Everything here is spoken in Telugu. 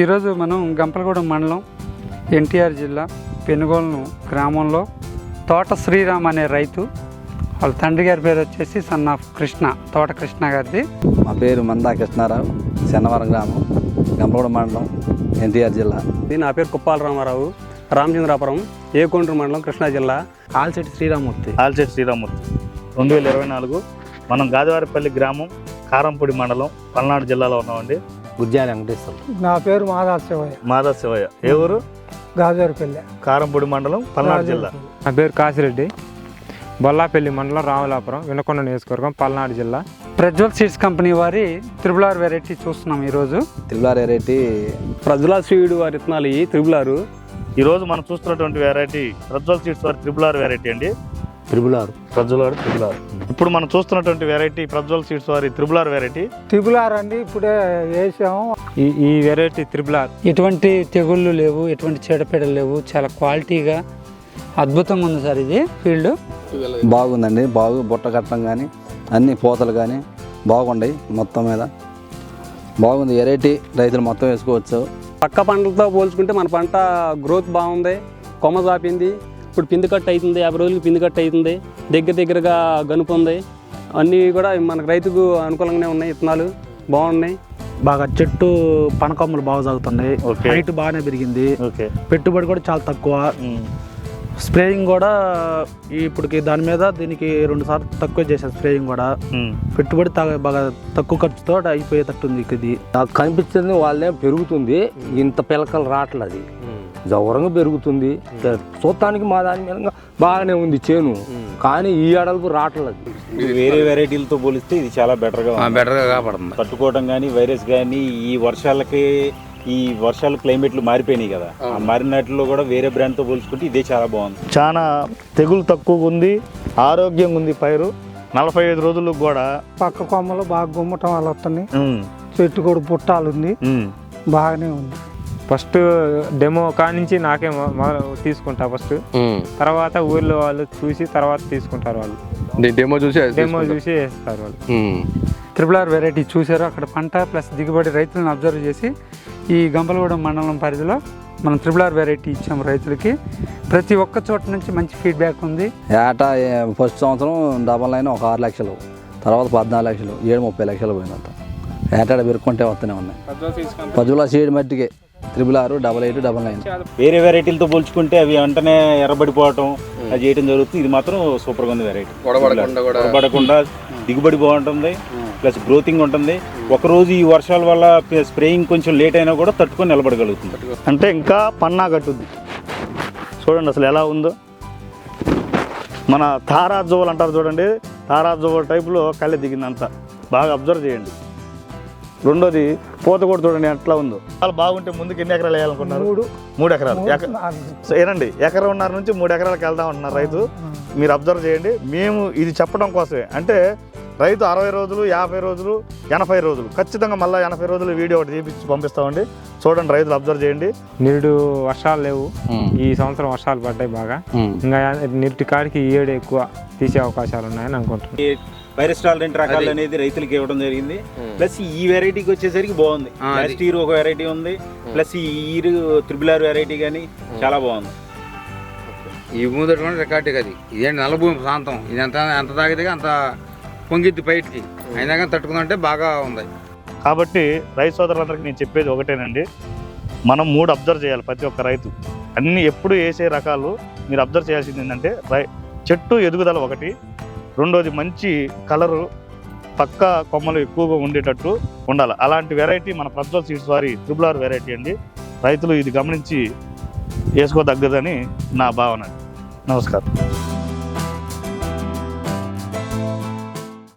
ఈరోజు మనం గంపలగూడెం మండలం ఎన్టీఆర్ జిల్లా పెనుగోలను గ్రామంలో తోట శ్రీరామ్ అనే రైతు వాళ్ళ తండ్రి గారి పేరు వచ్చేసి సన్ ఆఫ్ కృష్ణ తోట కృష్ణ గారిది. మా పేరు మందా కృష్ణారావు చెన్నవరం గ్రామం గంపగూడ మండలం ఎన్టీఆర్ జిల్లా. నా పేరు కుప్పాల రామారావు రామచంద్రాపురం ఏకొండ్రు మండలం కృష్ణా జిల్లా. ఆల్చెట్టి శ్రీరామూర్తి. ఆల్చెట్ శ్రీరామూర్తి. రెండు వేల ఇరవై నాలుగు మనం గాదివారిపల్లి గ్రామం కారంపూడి మండలం పల్నాడు జిల్లాలో ఉన్నామండి. గుజ్జాల వెంకటేశ్వర. నా పేరు మాధవ శివయ్య మాధవ శివయ్య ఏ ఊరు? గాజువారిపల్లె. కారంపూడి మండలం పల్నాడు జిల్లా. నా పేరు కాసిరెడ్డి బొల్లాపల్లి మండలం రామలాపురం వినకొండ నియోజకవర్గం పల్నాడు జిల్లా. ప్రజ్వల్ సీడ్స్ కంపెనీ వారి త్రిబుల్ ఆర్ వెరైటీ చూస్తున్నాం ఈరోజు. తిరుమల రేటి ప్రజల శ్రీయుడు వారి విత్తనాలు ఈ త్రిబులారు. ఈరోజు మనం చూస్తున్నటువంటి వెరైటీ ప్రజ్వల్ సీడ్స్ వారి త్రిబుల్ ఆర్ వెరైటీ అండి. Triple R Prajwal R triple R ఇప్పుడు మనం చూస్తున్నటువంటి వెరైటీ ప్రజ్వల్ సీడ్స్ వారి triple R variety triple R అండి ఇప్పుడే వేసాము. ఈ ఈ వెరైటీ త్రిబుల్ ఆర్ ఎటువంటి తెగుళ్ళు లేవు ఎటువంటి చీడపీడలు లేవు చాలా క్వాలిటీగా అద్భుతంగా ఉంది సార్ ఇది ఫీల్డ్. బాగుందండి బాగు బుట్ట కట్టడం కానీ అన్ని పూతలు కానీ బాగున్నాయి మొత్తం మీద. బాగుంది వెరైటీ రైతులు మొత్తం వేసుకోవచ్చు. పక్క పంటలతో పోల్చుకుంటే మన పంట గ్రోత్ బాగుంది కొమ్మ చాపింది ఇప్పుడు పిండి కట్ అవుతుంది యాభై రోజులకి పిండి కట్ అవుతుంది దగ్గర దగ్గరగా గనుపు ఉంది. అన్నీ కూడా మనకు రైతుకు అనుకూలంగానే ఉన్నాయి విత్తనాలు బాగున్నాయి. బాగా చెట్టు పనకొమ్మలు బాగా సాగుతున్నాయి. ఓకే. హైట్ బాగానే పెరిగింది. ఓకే. పెట్టుబడి కూడా చాలా తక్కువ. స్ప్రేయింగ్ కూడా ఇప్పటికి దాని మీద దీనికి రెండు సార్లు తక్కువ చేశాను స్ప్రేయింగ్ కూడా. పెట్టుబడి బాగా తక్కువ ఖర్చుతో అయిపోయేటట్టుంది ఇది నాకు కనిపిస్తుంది వాళ్ళే పెరుగుతుంది ఇంత పిలకలు రావట్లేదు జవరంగా పెరుగుతుంది. చూడటానికి మా దాని మీద బాగానే ఉంది చేను. కానీ ఈ అడలకు రావట్లేదు. వేరే వెరైటీలతో పోలిస్తే ఇది చాలా బెటర్గా ఉంది. బెటర్గా కాపాడుతుంది తట్టుకోవడం కానీ వైరస్ కానీ ఈ వర్షాలకి ఈ వర్షాలు క్లైమేట్లు మారిపోయినాయి కదా. ఆ మారినట్లో కూడా వేరే బ్రాండ్తో పోల్చుకుంటే ఇదే చాలా బాగుంది. చాలా తెగులు తక్కువగా ఉంది ఆరోగ్యంగా ఉంది పైరు. నలభై ఐదు రోజులకు కూడా పక్క కొమ్మలు బాగా గుమ్మటం వల్ల వస్తున్నాయి. చెట్టు కూడా బుట్టాలు ఉంది. ఉమ్. బాగానే ఉంది. ఫస్ట్ డెమో కానించి నాకే తీసుకుంటా ఫస్ట్. తర్వాత ఊర్లో వాళ్ళు చూసి తర్వాత తీసుకుంటారు వాళ్ళు. డెమో చూసి డెమో చూసి వేస్తారు వాళ్ళు. త్రిబుల్ ఆర్ వెరైటీ చూశారు. అక్కడ పంట ప్లస్ దిగుబడి రైతులను అబ్జర్వ్ చేసి ఈ గంపలగూడెం మండలం పరిధిలో మనం త్రిబుల్ ఆర్ వెరైటీ ఇచ్చాము రైతులకి. ప్రతి ఒక్క చోట నుంచి మంచి ఫీడ్బ్యాక్ ఉంది. ఏటా ఫస్ట్ సంవత్సరం డబల్ నైన్ ఒక ఆరు లక్షలు. తర్వాత పద్నాలుగు లక్షలు ఏడు ముప్పై లక్షలు పోయినంత ఏటాడ పెరుక్కుంటే వస్తూనే ఉన్నాయి. పజుల సీడ్ మట్టికి. Triple R double eight double nine. వేరే వెరైటీలతో పోల్చుకుంటే అవి వెంటనే ఎర్రబడిపోవటం అది చేయడం జరుగుతుంది. ఇది మాత్రం సూపర్గా ఉంది వెరైటీ పడకుండా దిగుబడి బాగుంటుంది. ప్లస్ గ్రోతింగ్ ఉంటుంది. ఒకరోజు ఈ వర్షాల వల్ల స్ప్రేయింగ్ కొంచెం లేట్ అయినా కూడా తట్టుకొని నిలబడగలుగుతుంది. అంటే ఇంకా పన్నా కట్టుద్ది. చూడండి అసలు ఎలా ఉందో. మన తారాజువలు అంటారు చూడండి. తారాజువల టైపులో కళ్ళి దిగిందంతా బాగా అబ్జర్వ్ చేయండి. రెండోది పూత కూడా చూడండి ఎట్లా ఉందో. చాలా బాగుంటే ముందుకు ఎన్ని ఎకరాలు వేయాలనుకున్నారు మూడు. మూడు ఎకరాలు. ఏనండి ఎకరన్నర నుంచి మూడు ఎకరాలకు వెళ్దాం అంటున్నారు రైతు. మీరు అబ్జర్వ్ చేయండి. మేము ఇది చెప్పడం కోసమే. అంటే రైతు అరవై రోజులు యాభై రోజులు ఎనభై రోజులు. ఖచ్చితంగా మళ్ళీ ఎనభై రోజులు వీడియో ఒకటి తీపించి పంపిస్తామండి. చూడండి రైతులు అబ్జర్వ్ చేయండి. నిరుడు వర్షాలు లేవు. ఈ సంవత్సరం వర్షాలు పడ్డాయి బాగా. ఇంకా నిరుటి కాడికి ఈ ఏడు ఎక్కువ తీసే అవకాశాలు ఉన్నాయని అనుకుంటున్నాను. వైరస్ టాలరెంట్ రకాలు అనేది రైతులకి ఇవ్వడం జరిగింది. ప్లస్ ఈ వెరైటీకి వచ్చేసరికి బాగుంది. లాస్ట్ ఇయర్ ఒక వెరైటీ ఉంది. ప్లస్ ఈ ఇయర్ త్రిబుల్ ఆర్ వెరైటీ కానీ చాలా బాగుంది. ఈ తట్టుకుని రికార్డు అది. ఇదేంటి నల్లభూమి ప్రాంతం. ఇది ఎంత ఎంత తాగితే అంత పొంగిద్ది బయటికి. అయినా కానీ తట్టుకుందంటే బాగా ఉంది. కాబట్టి రైతు సోదరులందరికీ నేను చెప్పేది ఒకటేనండి. మనం మూడు అబ్జర్వ్ చేయాలి ప్రతి ఒక్క రైతు. అన్ని ఎప్పుడు వేసే రకాలు మీరు అబ్జర్వ్ చేయాల్సింది ఏంటంటే రై చెట్టు ఎదుగుదల ఒకటి రెండోది మంచి కలరు పక్క కొమ్మలు ఎక్కువగా ఉండేటట్టు ఉండాలి. అలాంటి వెరైటీ మన ప్రజ్వల్ సీడ్స్ వారి త్రిబుల్ ఆర్ వెరైటీ అండి. రైతులు ఇది గమనించి వేసుకోదగ్గదని నా భావన. నమస్కారం.